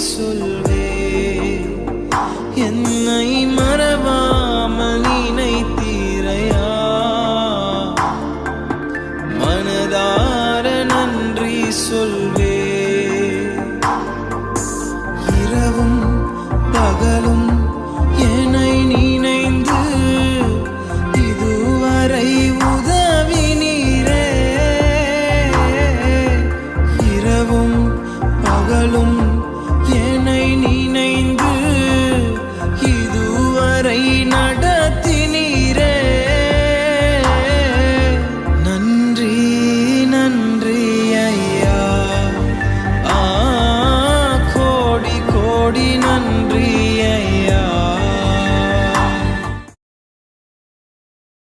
சொல்வேன். என்னை மறவாமல் நினைத்தீரையா? மனதார நன்றி சொல்வேன். நன்றியை